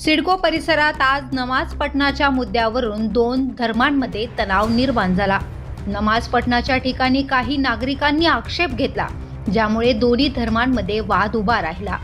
सिडको परिसरात आज नमाज पठणाच्या मुद्द्यावरून दोन धर्मांमध्ये तणाव निर्माण झाला. नमाज पठणाच्या ठिकाणी काही नागरिकांनी आक्षेप घेतला ज्यामुळे दोन्ही धर्मांमध्ये वाद उभा राहिला.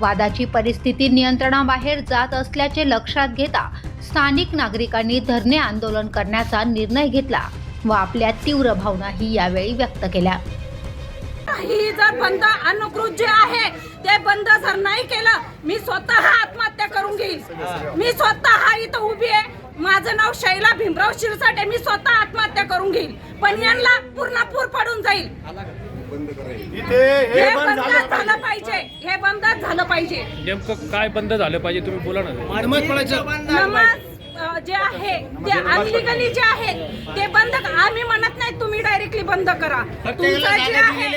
वादाची परिस्थिती नियंत्रणाबाहेर जात असल्याचे लक्षात घेता स्थानिक नागरिकांनी धरणे आंदोलन करण्याचा निर्णय घेतला व आपल्या तीव्र भावनाही यावेळी व्यक्त केल्या. ही जर बंद अनुकृत जे आहे ते बंद जर नाही केलं मी स्वतः आत्महत्या करून घेईल. मी स्वतः इथं उभी आहे. माझं नाव शैला भीमराव शिरसाटे मी स्वतः आत्महत्या करून घेईल. पण यांना पूर्ण पूर पडून जाईल. इथे हे बंद झालं पाहिजे. हे बंद झालं पाहिजे. नेमकं काय बंद झालं पाहिजे तुम्ही बोला ना. नमाज जे आहे ते अनलिगली जे आहे ते बंद आम्ही म्हणत नाही तुम्ही डायरेक्टली बंद करा. तुमचं जे आहे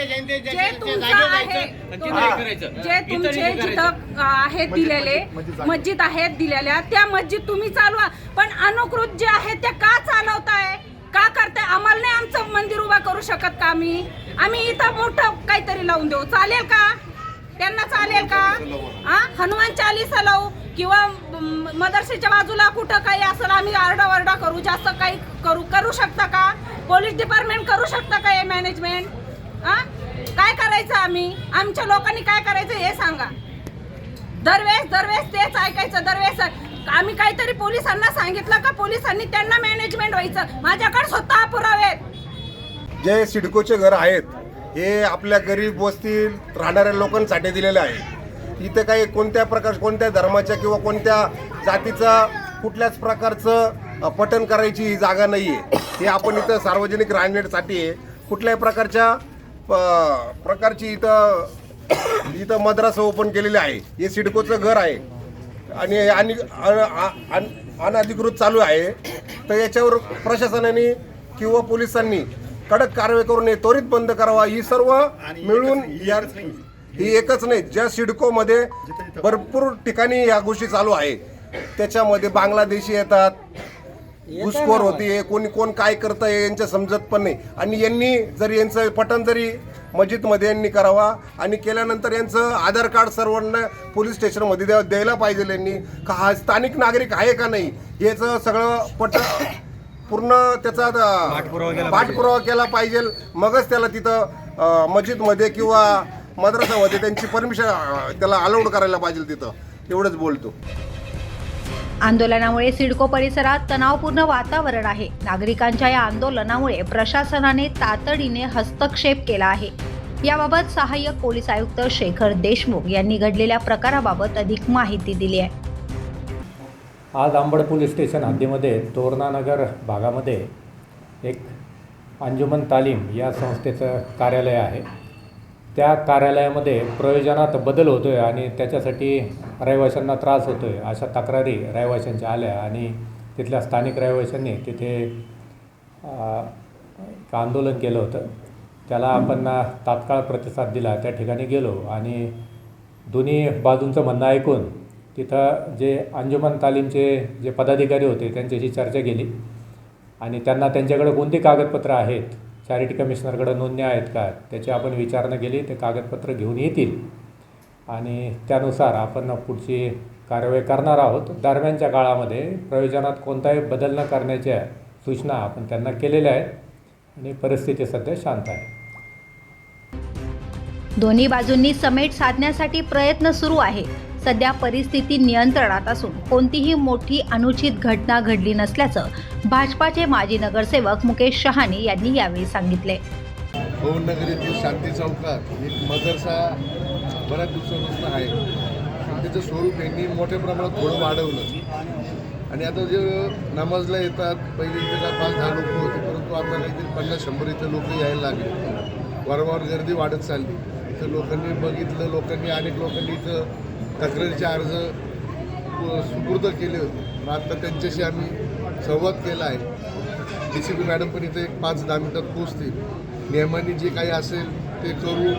जे तुमचं आहे जे तुमचे जिथं आहेत दिलेले मस्जिद आहेत दिलेल्या त्या मस्जिद तुम्ही चालवा. पण अनुकृत जे आहे ते का चालवताय? का करताय? आम्हाला नाही आमचं मंदिर उभा करू शकत का आम्ही? आम्ही इथं मोठं काहीतरी लावून देऊ. चालेल का? त्यांना चालेल का? हा हनुमान चालीसा लावू किंवा मदरसेच्या बाजूला कुठं काही असेल आम्ही आरडाओरडा करू जास्त काही करू करू शकता का? पोलीस डिपार्टमेंट करू शकता का हे मॅनेजमेंट हा काय करायचं आम्ही? आमच्या लोकांनी काय करायचं हे सांगा. दरवेळेस दरवेळेस तेच ऐकायचं दरवेळेस आम्ही काहीतरी पोलिसांना सांगितलं का पोलिसांनी त्यांना मॅनेजमेंट व्हायचं. माझ्याकडे स्वतः पुरावे जे सिडकोचे घर आहेत हे आपल्या गरीब वस्तीत राहणाऱ्या लोकांसाठी दिलेले आहे. इथे काही कोणत्या प्रकार कोणत्या धर्माच्या किंवा कोणत्या जातीचा कुठल्याच प्रकारचं पठन पठण करायची ही जागा नाही आहे हे आपण इथं सार्वजनिक राहण्यासाठी आहे कुठल्याही प्रकारच्या प- प्रकारची इथं इथं मद्रास ओपन केलेली आहे. हे सिडकोचं घर आहे. आणि आणि अन- अन- अनधिकृत चालू आहे. तर याच्यावर प्रशासनाने किंवा पोलिसांनी कडक कारवाई करून हे त्वरित बंद करावा. ही सर्व मिळून या ही एकच नाही. ज्या सिडकोमध्ये भरपूर ठिकाणी या गोष्टी चालू आहे. त्याच्यामध्ये बांगलादेशी येतात. घुसखोर होते कोणी कोण काय करतं हे यांच्या समजत पण नाही. आणि यांनी जर यांचं पठण जरी मस्जिदमध्ये यांनी करावा आणि केल्यानंतर यांचं आधार कार्ड सर्वांना पोलीस स्टेशनमध्ये द्या द्यायला पाहिजे यांनी. का हा स्थानिक नागरिक आहे का नाही? याचं सगळं पट पूर्ण त्याचा पाठपुरावा केला पाहिजे. मगच त्याला तिथं अं, मस्जिदमध्ये किंवा मद्रासामध्ये त्यांची परमिशन त्याला अलाउड करायला पाहिजे तिथं. एवढंच बोलतो. आंदोलनामुळे सिडको परिसरात तणावपूर्ण वातावरण आहे. नागरिकांच्या या आंदोलनामुळे प्रशासनाने तातडीने हस्तक्षेप केला आहे. याबाबत सहाय्यक पोलीस आयुक्त शेखर देशमुख यांनी घडलेल्या प्रकाराबाबत अधिक माहिती दिली आहे. आज आंबड पोलीस स्टेशन हद्दीमध्ये तोरणानगर भागामध्ये एक अंजुमन तालीम या संस्थेचं कार्यालय आहे. त्या कार्यालयामध्ये प्रयोजनात बदल होतो आहे आणि त्याच्यासाठी रहिवाशांना त्रास होतो आहे अशा तक्रारी रहिवाशांच्या आल्या आणि तिथल्या स्थानिक रहिवाशांनी तिथे एक आंदोलन केलं होतं. त्याला आपण तात्काळ प्रतिसाद दिला. त्या ठिकाणी गेलो आणि दोन्ही बाजूंचं म्हणणं ऐकून तिथं जे अंजुमन तालीमचे जे पदाधिकारी होते त्यांच्याशी चर्चा केली. आणि त्यांना त्यांच्याकडे कोणती कागदपत्रं आहेत चॅरिटी कमिशनरकडं नोंदणी आहेत का त्याची आपण विचारणा केली ते कागदपत्र घेऊन येतील. आणि त्यानुसार आपण पुढची कारवाई करणार आहोत. दरम्यानच्या काळामध्ये प्रयोजनात कोणताही बदल न करण्याच्या सूचना आपण त्यांना केलेल्या आहेत. आणि परिस्थिती सध्या शांत आहे. दोन्ही बाजूंनी समेट साधण्यासाठी प्रयत्न सुरू आहे. सध्या परिस्थिती नियंत्रणात असून कोणतीही मोठी अनुचित घटना घडली नसल्याचं भाजपाचे माजी नगरसेवक मुकेश शहाणे यांनी यावेळी सांगितले. भुवननगर शांती चौकात एक मदरसा बऱ्याच दिवसापासून आहे. त्याचं स्वरूप यांनी मोठ्या प्रमाणात थोडं वाढवलं. आणि आता जे नमाजला येतात पहिले इथे पाच दहा लोक होते परंतु आता काहीतरी पन्नास शंभर इथे लोक यायला लागले. वारंवार गर्दी वाढत चालली. इथं लोकांनी बघितलं लोकांनी अनेक लोकांनी इथं तक्रारीचे अर्ज सुपूर्द केले होते. पण आता त्यांच्याशी आम्ही संवाद केला आहे. डी सी पी मॅडम पण इथे एक पाच दहा मिनटात पोहोचतील. नियमाने जे काही असेल ते करू.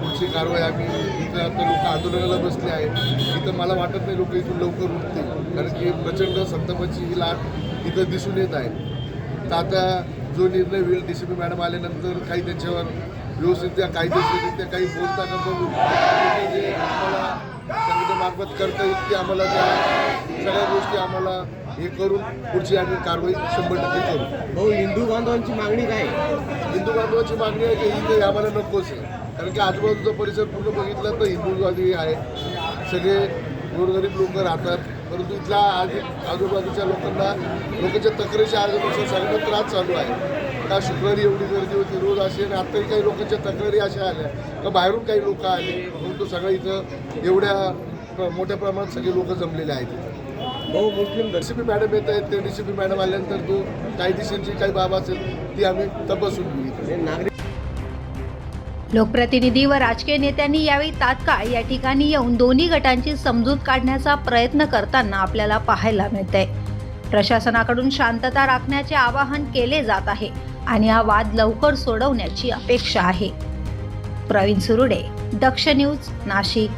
पुढची कारवाई आम्ही इथं आता लोक आंदोलनाला बसले आहेत. इथं मला वाटत नाही लोक इथून लवकर उठतील. कारण की प्रचंड संतापाची ही लाट इथं दिसून येत आहे. तर आता जो निर्णय होईल डी सी पी मॅडम आल्यानंतर काही त्याच्यावर व्यवस्थित कायदेशीररित्या काही बोलता बघू ते जे आम्हाला संघटनेमार्फत करता येईल ते आम्हाला त्या सगळ्या गोष्टी आम्हाला हे करून पुढची आम्ही कारवाई शंभर टक्के करू. भाऊ हिंदू बांधवांची मागणी काय? हिंदू बांधवाची मागणी आहे की इथे आम्हाला नकोच आहे. कारण की आजूबाजूचा परिसर पूर्ण बघितला तर हिंदूवादी आहे सगळे गोरगरीब लोक राहतात. परंतु इथल्या आधी आजूबाजूच्या लोकांना लोकांच्या तक्रारीच्या आजूबाजूचा सगळं त्रास चालू आहे. का शुक्रवारी एवढी गर्दी होती रोज अशी आणि आत्ताही काही लोकांच्या तक्रारी अशा आल्या का बाहेरून काही लोक आले परंतु सगळं इथं एवढ्या मोठ्या प्रमाणात सगळे लोक जमलेले आहेत. भाऊ मुस्लिम डी सी पी मॅडम येत आहेत ते डी सी पी मॅडम आल्यानंतर तो कायदेशीरची काही बाब असेल ती आम्ही तपासून घेऊ नागरिक लोकप्रतिनिधी व राजकीय नेत्यांनी यावेळी तात्काळ या ठिकाणी येऊन दोन्ही गटांची समजूत काढण्याचा प्रयत्न करताना आपल्याला पाहायला मिळतंय. प्रशासनाकडून शांतता राखण्याचे आवाहन केले जात आहे. आणि हा वाद लवकर सोडवण्याची अपेक्षा आहे. प्रवीण सुरुडे दक्ष न्यूज नाशिक.